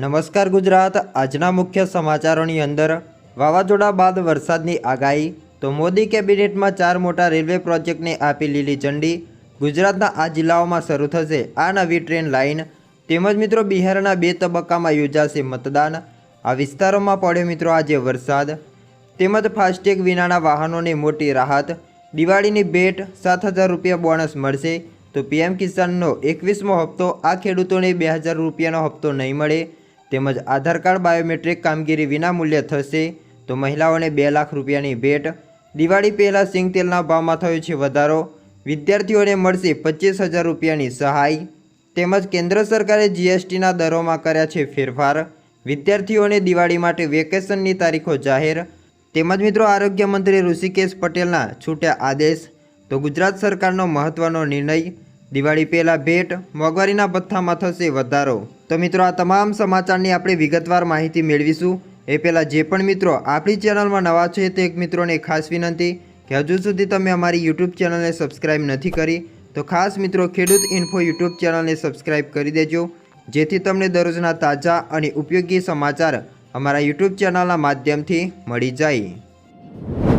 નમસ્કાર ગુજરાત. આજના મુખ્ય સમાચારોની અંદર, વાવાઝોડા બાદ વરસાદની આગાહી, તો મોદી કેબિનેટમાં ચાર મોટા રેલવે પ્રોજેક્ટને આપી લીલી ઝંડી, ગુજરાતના આ જિલ્લાઓમાં શરૂ થશે આ નવી ટ્રેન લાઇન. તેમજ મિત્રો, બિહારના બે તબક્કામાં યોજાશે મતદાન. આ વિસ્તારોમાં પડ્યો મિત્રો આજે વરસાદ. તેમજ ફાસ્ટેગ વિનાના વાહનોને મોટી રાહત. દિવાળીની ભેટ, સાત હજાર રૂપિયા બોનસ મળશે. તો પીએમ કિસાનનો એકવીસમો હપ્તો, આ ખેડૂતોને બે હજાર રૂપિયાનો હપ્તો નહીં મળે. તેમજ આધાર કાર્ડ, બાયોમેટ્રિક કામગીરી વિના મૂલ્ય થશે તો મહિલાઓને બે લાખ રૂપિયાની ભેટ. દિવાળી પહેલાં સિંગ તેલના ભાવમાં થયો છે વધારો. વિદ્યાર્થીઓને મળશે પચીસ હજાર રૂપિયાની સહાય. તેમજ કેન્દ્ર સરકારે જીએસટીના દરોમાં કર્યા છે ફેરફાર. વિદ્યાર્થીઓને દિવાળી માટે વેકેશનની તારીખો જાહેર. તેમજ મિત્રો આરોગ્ય મંત્રી ઋષિકેશ પટેલના છૂટ્યા આદેશ. તો ગુજરાત સરકારનો મહત્વનો નિર્ણય દિવાળી પહેલાં ભેટ, મોંઘવારીના ભથ્થામાં થશે વધારો. તો મિત્રો, આ તમામ સમાચારની આપણે વિગતવાર માહિતી મેળવીશું. એ પહેલાં જે પણ મિત્રો આપણી ચેનલમાં નવા છે, તે એક મિત્રોને ખાસ વિનંતી કે હજુ સુધી તમે અમારી યુટ્યુબ ચેનલને સબસ્ક્રાઇબ નથી કરી, તો ખાસ મિત્રો ખેડૂત ઇન્ફો યુટ્યુબ ચેનલને સબસ્ક્રાઇબ કરી દેજો. જેથી તમને દરરોજના તાજા અને ઉપયોગી સમાચાર અમારા યુટ્યુબ ચેનલના માધ્યમથી મળી જાય.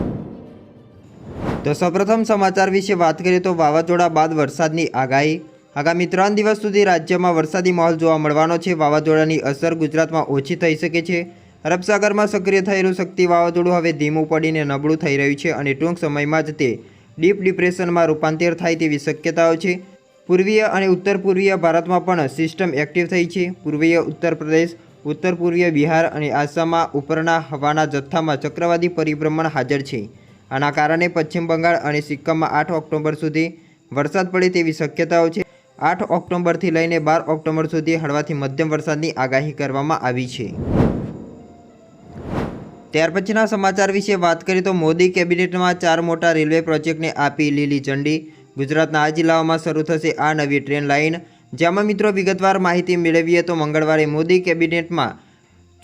તો સૌપ્રથમ સમાચાર વિશે વાત કરીએ તો વાવાઝોડા બાદ વરસાદની આગાહી. આગામી ત્રણ દિવસ સુધી રાજ્યમાં વરસાદી માહોલ જોવા મળવાનો છે. વાવાઝોડાની અસર ગુજરાતમાં ઓછી થઈ શકે છે. અરબસાગરમાં સક્રિય થયેલું શક્તિ વાવાઝોડું હવે ધીમું પડીને નબળું થઈ રહ્યું છે અને ટૂંક સમયમાં જ તે ડીપ ડિપ્રેશનમાં રૂપાંતર થાય તેવી શક્યતાઓ છે. પૂર્વીય અને ઉત્તર પૂર્વીય ભારતમાં પણ સિસ્ટમ એક્ટિવ થઈ છે. પૂર્વીય ઉત્તર પ્રદેશ, ઉત્તર પૂર્વીય બિહાર અને આસામમાં ઉપરના હવાના જથ્થામાં ચક્રવાદી પરિભ્રમણ હાજર છે. આના કારણે પશ્ચિમ બંગાળ અને સિક્કમમાં આઠ ઓક્ટોબર સુધી વરસાદ પડે તેવી શક્યતાઓ છે. આઠ ઓક્ટોબરથી લઈને બાર ઓક્ટોબર સુધી હળવાથી મધ્યમ વરસાદની આગાહી કરવામાં આવી છે. ત્યાર પછીના સમાચાર વિશે વાત કરીએ તો મોદી કેબિનેટમાં ચાર મોટા રેલવે પ્રોજેક્ટને આપી લીલી ઝંડી. ગુજરાતના આ જિલ્લાઓમાં શરૂ થશે આ નવી ટ્રેન લાઇન. જેમાં મિત્રો વિગતવાર માહિતી મેળવીએ તો મંગળવારે મોદી કેબિનેટમાં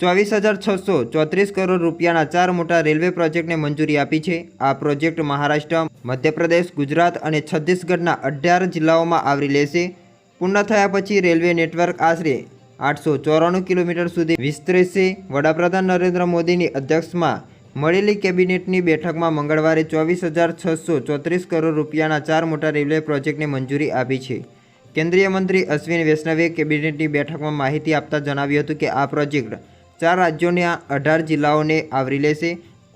ચોવીસ હજાર છસો ચોત્રીસ કરોડ રૂપિયાના ચાર મોટા રેલવે પ્રોજેક્ટને મંજૂરી આપી છે. આ પ્રોજેક્ટ મહારાષ્ટ્ર, મધ્યપ્રદેશ, ગુજરાત અને છત્તીસગઢના અઢાર જિલ્લાઓમાં આવરી લેશે. પૂર્ણ થયા પછી રેલવે નેટવર્ક આશરે આઠસો ચોરાણું કિલોમીટર સુધી વિસ્તરેશે. વડાપ્રધાન નરેન્દ્ર મોદીની અધ્યક્ષમાં મળેલી કેબિનેટની બેઠકમાં મંગળવારે ચોવીસ હજાર છસો ચોત્રીસ કરોડ રૂપિયાના ચાર મોટા રેલવે પ્રોજેક્ટને મંજૂરી આપી છે. કેન્દ્રીય મંત્રી અશ્વિન વૈષ્ણવે કેબિનેટની બેઠકમાં માહિતી આપતા જણાવ્યું હતું કે આ પ્રોજેક્ટ ચાર રાજ્યોના અઢાર જિલ્લાઓને આવરી લેશે.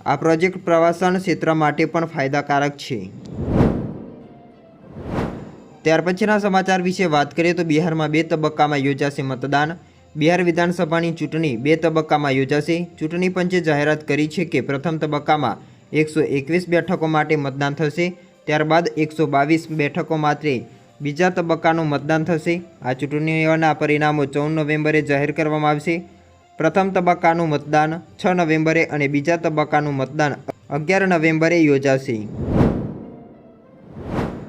આ પ્રોજેક્ટ પ્રવાસન ક્ષેત્ર માટે પણ ફાયદાકારક છે. ત્યાર પછીના સમાચાર વિશે વાત કરીએ તો બિહારમાં બે તબક્કામાં યોજાશે મતદાન. બિહાર વિધાનસભાની ચૂંટણી બે તબક્કામાં યોજાશે. ચૂંટણી પંચે જાહેરાત કરી છે કે પ્રથમ તબક્કામાં એકસો એકવીસ બેઠકો માટે મતદાન થશે, ત્યારબાદ એકસો બાવીસ બેઠકો માટે બીજા તબક્કાનું મતદાન થશે. આ ચૂંટણીઓના પરિણામો ચૌદ નવેમ્બરે જાહેર કરવામાં આવશે. પ્રથમ તબક્કાનું મતદાન છ નવેમ્બરે અને બીજા તબક્કાનું મતદાન અગિયાર નવેમ્બરે યોજાશે.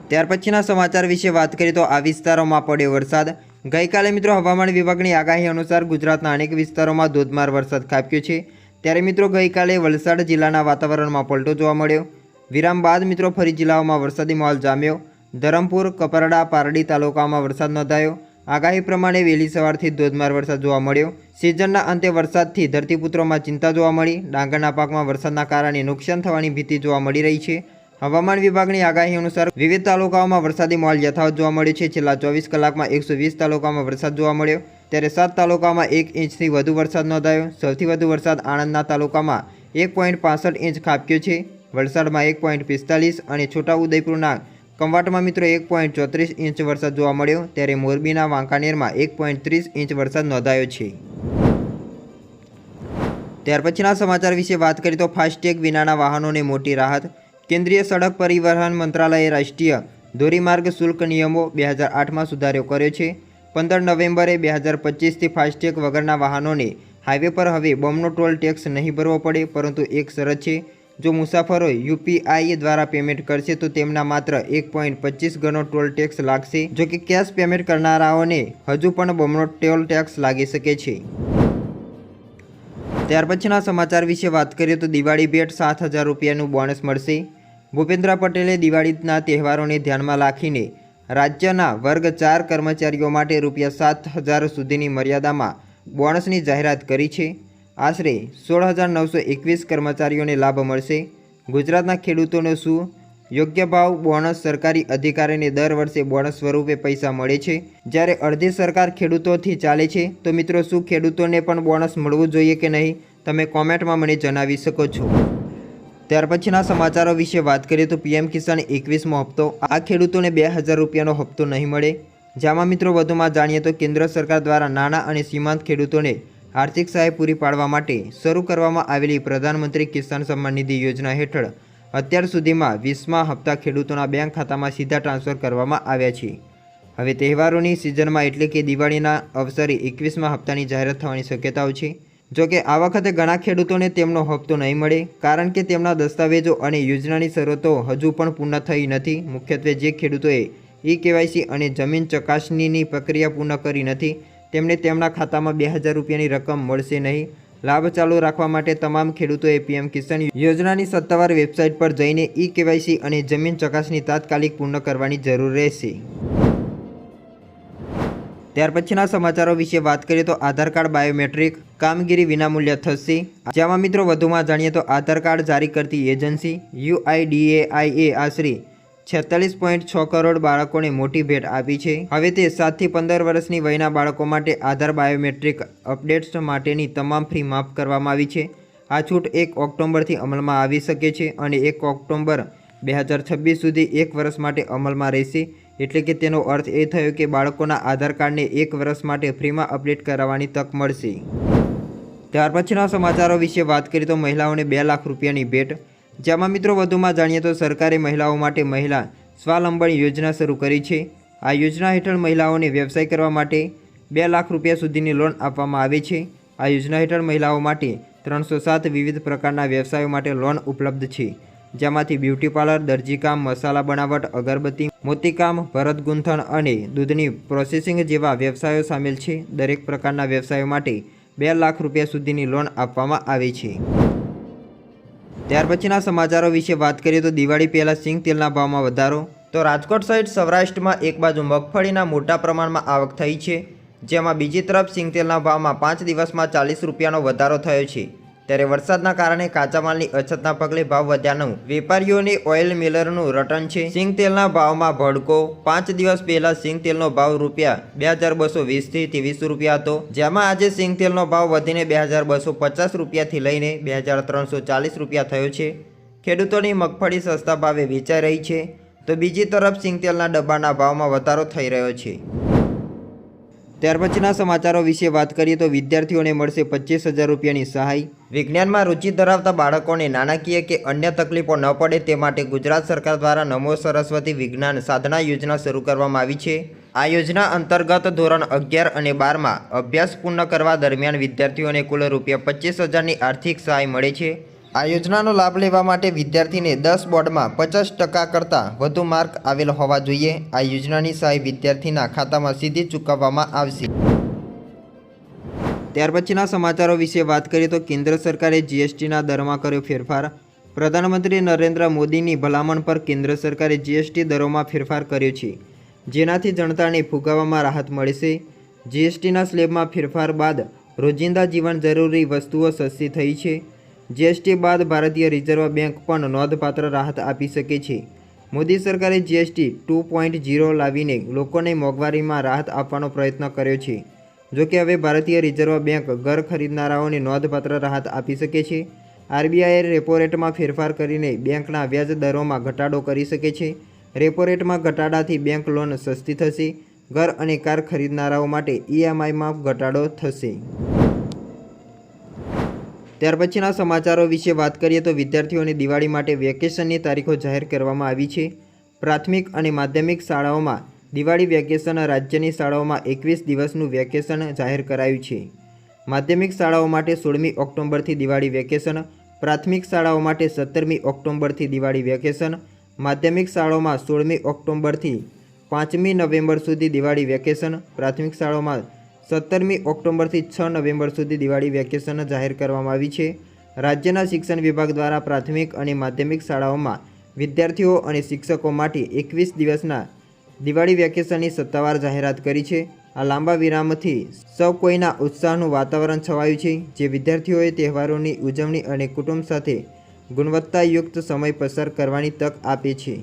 ત્યાર પછીના સમાચાર વિશે વાત કરીએ તો આ વિસ્તારોમાં પડ્યો વરસાદ. ગઈકાલે મિત્રો હવામાન વિભાગની આગાહી અનુસાર ગુજરાતના અનેક વિસ્તારોમાં ધોધમાર વરસાદ ખાબક્યો છે. ત્યારે મિત્રો ગઈકાલે વલસાડ જિલ્લાના વાતાવરણમાં પલટો જોવા મળ્યો. વિરામ બાદ મિત્રો ફરી જિલ્લાઓમાં વરસાદી માહોલ જામ્યો. ધરમપુર, કપરડા, પારડી તાલુકામાં વરસાદ નોંધાયો. આગાહી પ્રમાણે વહેલી સવારથી ધોધમાર વરસાદ જોવા મળ્યો. સિઝનના અંતે વરસાદથી ધરતીપુત્રોમાં ચિંતા જોવા મળી. ડાંગરના પાકમાં વરસાદના કારણે નુકસાન થવાની ભીતિ જોવા મળી રહી છે. હવામાન વિભાગની આગાહી અનુસાર વિવિધ તાલુકાઓમાં વરસાદી માહોલ યથાવત જોવા મળ્યો છે. છેલ્લા ચોવીસ કલાકમાં એકસો વીસ તાલુકામાં વરસાદ જોવા મળ્યો. ત્યારે સાત તાલુકામાં એક ઇંચથી વધુ વરસાદ નોંધાયો. સૌથી વધુ વરસાદ આણંદના તાલુકામાં એક પોઈન્ટ પાસઠ ઇંચ ખાબક્યો છે. વલસાડમાં એક પોઈન્ટ પિસ્તાલીસ અને છોટાઉદેપુરના કંવાટમાં મિત્રો એક પોઈન્ટ ચોત્રીસ ઇંચ વરસાદ જોવા મળ્યો. ત્યારે મોરબીના વાંકાનેરમાં એક પોઈન્ટ ત્રીસ ઇંચ વરસાદ નોંધાયો છે. ત્યાર પછીના સમાચાર વિશે વાત કરીએ તો ફાસ્ટેગ વિનાના વાહનોને મોટી રાહત. કેન્દ્રીય સડક પરિવહન મંત્રાલયે રાષ્ટ્રીય ધોરીમાર્ગ શુલ્ક નિયમો બે હજાર આઠમાં સુધારો કર્યો છે. પંદર નવેમ્બરે બે હજાર પચીસથી ફાસ્ટેગ વગરના વાહનોને હાઈવે પર હવે બોમ્બનો ટોલ ટેક્સ નહીં ભરવો પડે, પરંતુ એક શરત છે. જો મુસાફરો યુપીઆઈ દ્વારા પેમેન્ટ કરશે તો તેમના માત્ર એક પોઈન્ટ પચીસ ગણો ટોલ ટેક્સ લાગશે જો કે કેશ પેમેન્ટ કરનારાઓને હજુ પણ બોમ્બનો ટોલ ટેક્સ લાગી શકે છે. ત્યાર પછીના સમાચાર વિશે વાત કરીએ તો દિવાળી ભેટ સાત હજાર રૂપિયાનું બોનસ મળશે. ભૂપેન્દ્ર પટેલે દિવાળીના તહેવારોને ધ્યાનમાં રાખીને રાજ્યના વર્ગ ચાર કર્મચારીઓ માટે રૂપિયા સાત હજાર સુધીની મર્યાદામાં બોનસની જાહેરાત કરી છે. આશરે સોળ હજાર નવસો એકવીસ કર્મચારીઓને લાભ મળશે. ગુજરાતના ખેડૂતોને શું યોગ્ય ભાવ બોનસ સરકારી અધિકારીને દર વર્ષે બોનસ સ્વરૂપે પૈસા મળે છે. જ્યારે અડધી સરકાર ખેડૂતોથી ચાલે છે, તો મિત્રો શું ખેડૂતોને પણ બોનસ મળવું જોઈએ કે નહીં? તમે કોમેન્ટમાં મને જણાવી શકો છો. ત્યાર પછીના સમાચારો વિશે વાત કરીએ તો પીએમ કિસાન એકવીસમો હપ્તો. આ ખેડૂતોને બે હજાર રૂપિયાનો હપ્તો નહીં મળે. જેમાં મિત્રો વધુમાં જાણીએ તો કેન્દ્ર સરકાર દ્વારા નાના અને સીમાંત ખેડૂતોને આર્થિક સહાય પૂરી પાડવા માટે શરૂ કરવામાં આવેલી પ્રધાનમંત્રી કિસાન સન્માન નિધિ યોજના હેઠળ અત્યાર સુધીમાં વીસમા હપ્તા ખેડૂતોના બેંક ખાતામાં સીધા ટ્રાન્સફર કરવામાં આવ્યા છે. હવે તહેવારોની સિઝનમાં એટલે કે દિવાળીના અવસરે એકવીસમા હપ્તાની જાહેરાત થવાની શક્યતાઓ છે. જો કે આ વખતે ઘણા ખેડૂતોને તેમનો હપ્તો નહીં મળે, કારણ કે તેમના દસ્તાવેજો અને યોજનાની શરતો હજુ પણ પૂર્ણ થઈ નથી. મુખ્યત્વે જે ખેડૂતોએ ઈ કેવાયસી અને જમીન ચકાસણીની પ્રક્રિયા પૂર્ણ કરી નથી, તેમને તેમના ખાતામાં બે હજાર રૂપિયાની રકમ મળશે નહીં. લાભ ચાલુ રાખવા માટે તમામ ખેડૂતોએ પીએમ કિસાન યોજનાની સત્તાવાર વેબસાઇટ પર જઈને ઈ કેવાયસી અને જમીન ચકાસણી તાત્કાલિક પૂર્ણ કરવાની જરૂર રહેશે. ત્યાર પછીના સમાચારો વિશે વાત કરીએ તો આધાર કાર્ડ બાયોમેટ્રિક કામગીરી વિનામૂલ્ય થશે. જેમાં મિત્રો વધુમાં જાણીએ તો આધાર કાર્ડ જારી કરતી એજન્સી યુઆઈડીએઆઈએ આશરે છેતાલીસ પોઈન્ટ છ કરોડ બાળકોને મોટી ભેટ આપી છે. હવે તે સાતથી પંદર વર્ષની વયના બાળકો માટે આધાર બાયોમેટ્રિક અપડેટ્સ માટેની તમામ ફી માફ કરવામાં આવી છે. આ છૂટ એક ઓક્ટોબરથી અમલમાં આવી શકે છે અને એક ઓક્ટોબર બે હજાર છવ્વીસ સુધી એક વર્ષ માટે અમલમાં રહેશે. એટલે કે તેનો અર્થ એ થયો કે બાળકોના આધાર કાર્ડને એક વર્ષ માટે ફ્રીમાં અપડેટ કરાવવાની તક મળશે. ત્યાર પછીના સમાચારો વિશે વાત કરીએ તો મહિલાઓને બે લાખ રૂપિયાની ભેટ જેમાં મિત્રો વધુમાં જાણીએ તો સરકારે મહિલાઓ માટે મહિલા સ્વાવલંબન યોજના શરૂ કરી છે. આ યોજના હેઠળ મહિલાઓને વ્યવસાય કરવા માટે બે લાખ રૂપિયા સુધીની લોન આપવામાં આવે છે. આ યોજના હેઠળ મહિલાઓ માટે ત્રણસો સાત વિવિધ પ્રકારના વ્યવસાયો માટે લોન ઉપલબ્ધ છે. જેમાંથી બ્યુટી પાર્લર દરજીકામ મસાલા બનાવટ, અગરબત્તી મોતીકામ ભરત ગૂંથણ અને દૂધની પ્રોસેસિંગ જેવા વ્યવસાયો સામેલ છે. દરેક પ્રકારના વ્યવસાયો માટે બે લાખ રૂપિયા સુધીની લોન આપવામાં આવે છે. ત્યાર પછીના સમાચારો વિશે વાત કરીએ તો દિવાળી પહેલાં સિંગ તેલના ભાવમાં વધારો. તો રાજકોટ સહિત સૌરાષ્ટ્રમાં એક બાજુ મગફળીના મોટા પ્રમાણમાં આવક થઈ છે, જેમાં બીજી તરફ સિંગ તેલના ભાવમાં પાંચ દિવસમાં ચાલીસ રૂપિયાનો વધારો થયો છે. ત્યારે વરસાદના કારણે કાચા માલની અછતના પગલે ભાવ વધ્યાનું વેપારીઓની ઓઇલ મિલરનું રટન છે. સિંગ તેલના ભાવમાં ભડકો. પાંચ દિવસ પહેલા સિંગ તેલનો ભાવ રૂપિયા બે હજાર બસો વીસથી ત્રેવીસો રૂપિયા હતો. જેમાં આજે સિંગ તેલનો ભાવ વધીને બે હજાર બસો પચાસ રૂપિયાથી લઈને બે હજાર ત્રણસો ચાલીસ રૂપિયા થયો છે. ખેડૂતોની મગફળી સસ્તા ભાવે વેચાઈ રહી છે. તો બીજી તરફ સિંગ તેલના ડબ્બાના ભાવમાં વધારો થઈ રહ્યો છે. ત્યાર પછીના સમાચારો વિશે વાત કરીએ તો વિદ્યાર્થીઓને મળશે પચીસ હજાર રૂપિયાની સહાય. વિજ્ઞાનમાં રુચિ ધરાવતા બાળકોને નાણાકીય કે અન્ય તકલીફો ન પડે તે માટે ગુજરાત સરકાર દ્વારા નમો સરસ્વતી વિજ્ઞાન સાધના યોજના શરૂ કરવામાં આવી છે. આ યોજના અંતર્ગત ધોરણ અગિયાર અને બારમાં અભ્યાસ પૂર્ણ કરવા દરમિયાન વિદ્યાર્થીઓને કુલ રૂપિયા પચીસ હજારની આર્થિક સહાય મળે છે. આ યોજનાનો લાભ લેવા માટે વિદ્યાર્થીને દસ બોર્ડમાં પચાસ ટકા કરતાં વધુ માર્ક આવેલ હોવા જોઈએ. આ યોજનાની સહાય વિદ્યાર્થીના ખાતામાં સીધી ચૂકવવામાં આવશે. ત્યાર પછીના સમાચારો વિશે વાત કરીએ તો કેન્દ્ર સરકારે જીએસટીના દરમાં કર્યો ફેરફાર. પ્રધાનમંત્રી નરેન્દ્ર મોદીની ભલામણ પર કેન્દ્ર સરકારે જીએસટી દરોમાં ફેરફાર કર્યો છે. જેનાથી જનતાને ફુગાવવામાં રાહત મળશે. જીએસટીના સ્લેબમાં ફેરફાર બાદ રોજિંદા જીવન જરૂરી વસ્તુઓ સસ્તી થઈ છે. જીએસટી બાદ ભારતીય રિઝર્વ બેંક પણ નોંધપાત્ર રાહત આપી શકે છે. મોદી સરકારે જીએસટી ટુ પોઈન્ટ ઝીરો લાવીને લોકોને મોંઘવારીમાં રાહત આપવાનો પ્રયત્ન કર્યો છે. જોકે હવે ભારતીય રિઝર્વ બેંક ઘર ખરીદનારાઓને નોંધપાત્ર રાહત આપી શકે છે. આરબીઆઈએ રેપો રેટમાં ફેરફાર કરીને બેંકના વ્યાજ દરોમાં ઘટાડો કરી શકે છે. રેપો રેટમાં ઘટાડાથી બેંક લોન સસ્તી થશે. ઘર અને કાર ખરીદનારાઓ માટે ઈએમઆઈમાં ઘટાડો થશે. ત્યાર પછીના સમાચારો વિશે વાત કરીએ તો વિદ્યાર્થીઓને દિવાળી માટે વેકેશનની તારીખો જાહેર કરવામાં આવી છે. પ્રાથમિક અને માધ્યમિક શાળાઓમાં દિવાળી વેકેશન રાજ્યની શાળાઓમાં એકવીસ દિવસનું વેકેશન જાહેર કરાયું છે. માધ્યમિક શાળાઓ માટે સોળમી ઓક્ટોબરથી દિવાળી વેકેશન, પ્રાથમિક શાળાઓ માટે સત્તરમી ઓક્ટોબરથી દિવાળી વેકેશન, માધ્યમિક શાળાઓમાં સોળમી ઓક્ટોબરથી પાંચમી નવેમ્બર સુધી દિવાળી વેકેશન, પ્રાથમિક શાળાઓમાં સત્તરમી ઓક્ટોબરથી છ નવેમ્બર સુધી દિવાળી વેકેશન જાહેર કરવામાં આવી છે. રાજ્યના શિક્ષણ વિભાગ દ્વારા પ્રાથમિક અને માધ્યમિક શાળાઓમાં વિદ્યાર્થીઓ અને શિક્ષકો માટે એકવીસ દિવસના દિવાળી વેકેશનની સત્તાવાર જાહેરાત કરી છે. આ લાંબા વિરામથી સૌ કોઈના ઉત્સાહનું વાતાવરણ છવાયું છે, જે વિદ્યાર્થીઓએ તહેવારોની ઉજવણી અને કુટુંબ સાથે ગુણવત્તાયુક્ત સમય પસાર કરવાની તક આપે છે.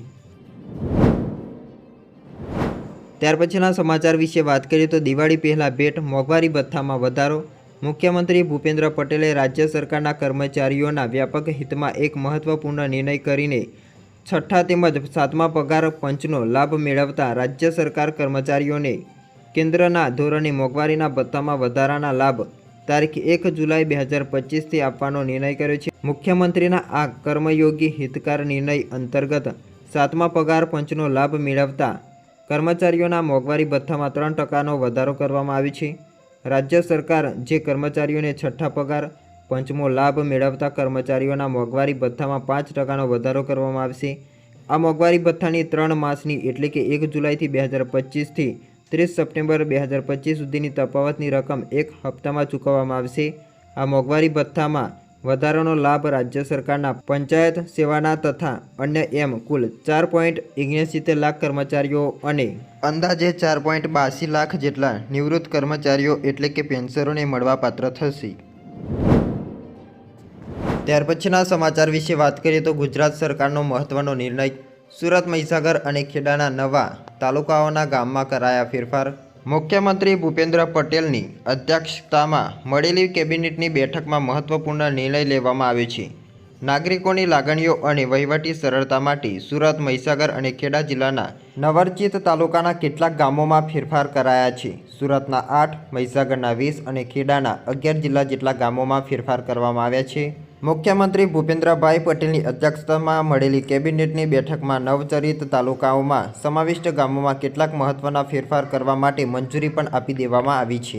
ત્યાર પછીના સમાચાર વિશે વાત કરીએ તો દિવાળી પહેલાં ભેટ મોંઘવારી ભથ્થામાં વધારો. મુખ્યમંત્રી ભૂપેન્દ્ર પટેલે રાજ્ય સરકારના કર્મચારીઓના વ્યાપક હિતમાં એક મહત્વપૂર્ણ નિર્ણય કરીને છઠ્ઠા તેમજ સાતમા પગાર પંચનો લાભ મેળવતા રાજ્ય સરકાર કર્મચારીઓને કેન્દ્રના ધોરણે મોંઘવારીના ભથ્થામાં વધારાના લાભ તારીખ એક જુલાઈ બે હજાર પચીસથી આપવાનો નિર્ણય કર્યો છે. મુખ્યમંત્રીના આ કર્મયોગી હિતકાર નિર્ણય અંતર્ગત સાતમા પગાર પંચનો લાભ મેળવતા કર્મચારીઓના મોંઘવારી ભથ્થામાં ત્રણ ટકાનો વધારો કરવામાં આવ્યો છે. રાજ્ય સરકાર જે કર્મચારીઓને છઠ્ઠા પગાર, પંચમો લાભ મેળવતા કર્મચારીઓના મોંઘવારી ભથ્થામાં પાંચ ટકાનો વધારો કરવામાં આવશે આ મોંઘવારી ભથ્થાની ત્રણ માસની એટલે કે એક જુલાઈથી બે હજાર પચીસથી ત્રીસ સપ્ટેમ્બર બે હજાર પચીસ સુધીની તફાવતની રકમ એક હપ્તામાં ચૂકવવામાં આવશે. આ મોંઘવારી ભથ્થામાં વધારાનો લાભ રાજ્ય સરકારના પંચાયત સેવાના તથા અન્ય એમ કુલ ચાર પોઈન્ટ ઓગણસિત્તેર લાખ કર્મચારીઓ અને અંદાજે ચાર પોઈન્ટ બાસી લાખ જેટલા નિવૃત્ત કર્મચારીઓ એટલે કે પેન્શનરોને મળવાપાત્ર થશે. ત્યાર પછીના સમાચાર વિશે વાત કરીએ તો ગુજરાત સરકારનો મહત્વનો નિર્ણય સુરત, મહીસાગર અને ખેડાના નવા તાલુકાઓના ગામમાં કરાયા ફેરફાર. મુખ્યમંત્રી ભૂપેન્દ્ર પટેલની અધ્યક્ષતામાં મળેલી કેબિનેટની બેઠકમાં મહત્વપૂર્ણ નિર્ણય લેવામાં આવ્યો છે. નાગરિકોની લાગણીઓ અને વહીવટી સરળતા માટે સુરત, મહીસાગર અને ખેડા જિલ્લાના નવરચિત તાલુકાના કેટલાક ગામોમાં ફેરફાર કરાયા છે. સુરતના આઠ, મહીસાગરના વીસ અને ખેડાના અગિયાર જિલ્લા જેટલા ગામોમાં ફેરફાર કરવામાં આવ્યા છે. મુખ્યમંત્રી ભૂપેન્દ્રભાઈ પટેલની અધ્યક્ષતામાં મળેલી કેબિનેટની બેઠકમાં નવચરિત તાલુકાઓમાં સમાવિષ્ટ ગામોમાં કેટલાક મહત્વના ફેરફાર કરવા માટે મંજૂરી પણ આપી દેવામાં આવી છે.